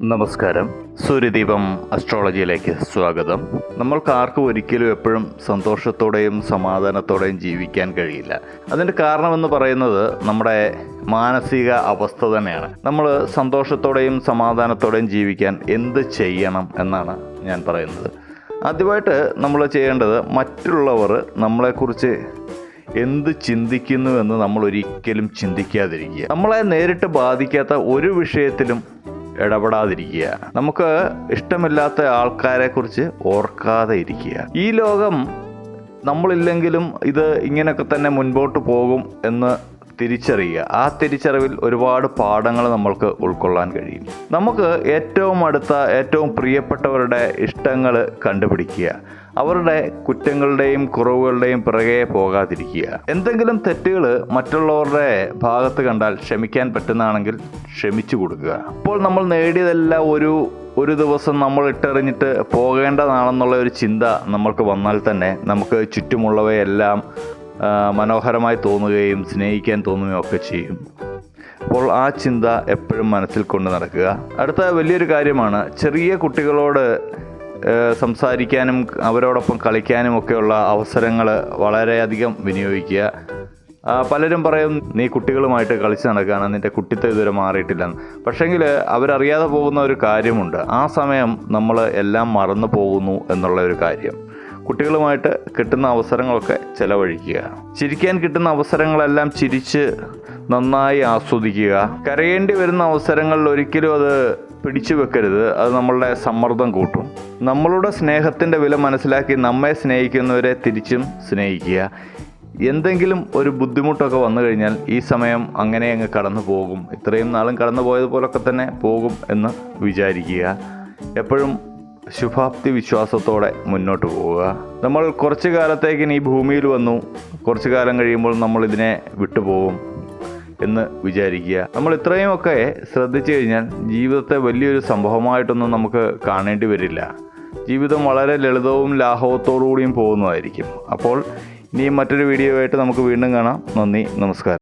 നമസ്കാരം. സൂര്യദീപം അസ്ട്രോളജിയിലേക്ക് സ്വാഗതം. നമ്മൾക്ക് ഒരിക്കലും എപ്പോഴും സന്തോഷത്തോടെയും സമാധാനത്തോടെയും ജീവിക്കാൻ കഴിയില്ല. അതിന്റെ കാരണമെന്ന് പറയുന്നത് നമ്മുടെ മാനസിക അവസ്ഥ തന്നെയാണ്. നമ്മൾ സന്തോഷത്തോടെയും സമാധാനത്തോടെയും ജീവിക്കാൻ എന്ത് ചെയ്യണം എന്നാണ് ഞാൻ പറയുന്നത്. ആദ്യമായിട്ട് നമ്മൾ ചെയ്യേണ്ടത് മറ്റുള്ളവർ നമ്മളെക്കുറിച്ച് എന്ത് ചിന്തിക്കുന്നു എന്ന് നമ്മൾ ഒരിക്കലും ചിന്തിക്കാതിരിക്കുക. നമ്മളെ നേരിട്ട് ബാധിക്കാത്ത ഒരു വിഷയത്തിലും ഇടപെടാതിരിക്കുക. നമുക്ക് ഇഷ്ടമില്ലാത്ത ആൾക്കാരെ കുറിച്ച് ഓർക്കാതെ ഇരിക്കുക. ഈ ലോകം നമ്മളില്ലെങ്കിലും ഇത് ഇങ്ങനെയൊക്കെ തന്നെ മുൻപോട്ട് പോകും എന്ന് തിരിച്ചറിയുക. ആ തിരിച്ചറിവിൽ ഒരുപാട് പാഠങ്ങൾ നമ്മൾക്ക് ഉൾക്കൊള്ളാൻ കഴിയും. നമുക്ക് ഏറ്റവും അടുത്ത ഏറ്റവും പ്രിയപ്പെട്ടവരുടെ ഇഷ്ടങ്ങൾ കണ്ടുപിടിക്കുക. അവരുടെ കുറ്റങ്ങളുടെയും കുറവുകളുടെയും പിറകെ പോകാതിരിക്കുക. എന്തെങ്കിലും തെറ്റുകൾ മറ്റുള്ളവരുടെ ഭാഗത്ത് കണ്ടാൽ ക്ഷമിക്കാൻ പറ്റുന്നതാണെങ്കിൽ ക്ഷമിച്ചു കൊടുക്കുക. അപ്പോൾ നമ്മൾ നേടിയതെല്ലാം ഒരു ഒരു ദിവസം നമ്മൾ ഇട്ടെറിഞ്ഞിട്ട് പോകേണ്ടതാണെന്നുള്ള ഒരു ചിന്ത നമ്മൾക്ക് വന്നാൽ തന്നെ നമുക്ക് ചുറ്റുമുള്ളവയെല്ലാം മനോഹരമായി തോന്നുകയും സ്നേഹിക്കാൻ തോന്നുകയും ഒക്കെ ചെയ്യും. അപ്പോൾ ആ ചിന്ത എപ്പോഴും മനസ്സിൽ കൊണ്ട് നടക്കുക. അടുത്ത വലിയൊരു കാര്യമാണ് ചെറിയ കുട്ടികളോട് സംസാരിക്കാനും അവരോടൊപ്പം കളിക്കാനും ഒക്കെയുള്ള അവസരങ്ങൾ വളരെയധികം വിനിയോഗിക്കുക. പലരും പറയും നീ കുട്ടികളുമായിട്ട് കളിച്ച് നടക്കുകയാണ് നിന്റെ കുട്ടിത്തം ഇതുവരെ മാറിയിട്ടില്ലെന്ന്. പക്ഷേങ്കിൽ അവരറിയാതെ പോകുന്ന ഒരു കാര്യമുണ്ട്. ആ സമയം നമ്മൾ എല്ലാം മറന്നു പോകുന്നു എന്നുള്ള ഒരു കാര്യം. കുട്ടികളുമായിട്ട് കിട്ടുന്ന അവസരങ്ങളൊക്കെ ചിലവഴിക്കുക. ചിരിക്കാൻ കിട്ടുന്ന അവസരങ്ങളെല്ലാം ചിരിച്ച് നന്നായി ആസ്വദിക്കുക. കരയേണ്ടി വരുന്ന അവസരങ്ങളിൽ ഒരിക്കലും അത് പിടിച്ചു വെക്കരുത്. അത് നമ്മളുടെ സമ്മർദ്ദം കൂട്ടും. നമ്മളുടെ സ്നേഹത്തിന്റെ വില മനസ്സിലാക്കി നമ്മെ സ്നേഹിക്കുന്നവരെ തിരിച്ചും സ്നേഹിക്കുക. എന്തെങ്കിലും ഒരു ബുദ്ധിമുട്ടൊക്കെ വന്നു കഴിഞ്ഞാൽ ഈ സമയം അങ്ങനെ അങ്ങ് കടന്നു പോകും. ഇത്രയും നാളും കടന്നു പോയതുപോലൊക്കെ തന്നെ പോകും എന്ന് വിചാരിക്കുക. എപ്പോഴും ശുഭാപ്തി വിശ്വാസത്തോടെ മുന്നോട്ട് പോവുക. നമ്മൾ കുറച്ചു കാലത്തേക്ക് ഈ ഭൂമിയിൽ വന്നു. കുറച്ചു കാലം കഴിയുമ്പോൾ നമ്മൾ ഇതിനെ വിട്ടുപോകും എന്ന് വിചാരിക്കുക. നമ്മൾ ഇത്രയുമൊക്കെ ശ്രദ്ധിച്ചു കഴിഞ്ഞാൽ ജീവിതത്തെ വലിയൊരു സംഭവമായിട്ടൊന്നും നമുക്ക് കാണേണ്ടി വരില്ല. ജീവിതം വളരെ ലളിതവും ലാഘവത്തോടുകൂടിയും പോകുന്നതായിരിക്കും. അപ്പോൾ ഇനിയും മറ്റൊരു വീഡിയോ ആയിട്ട് നമുക്ക് വീണ്ടും കാണാം. നന്ദി നമസ്കാരം.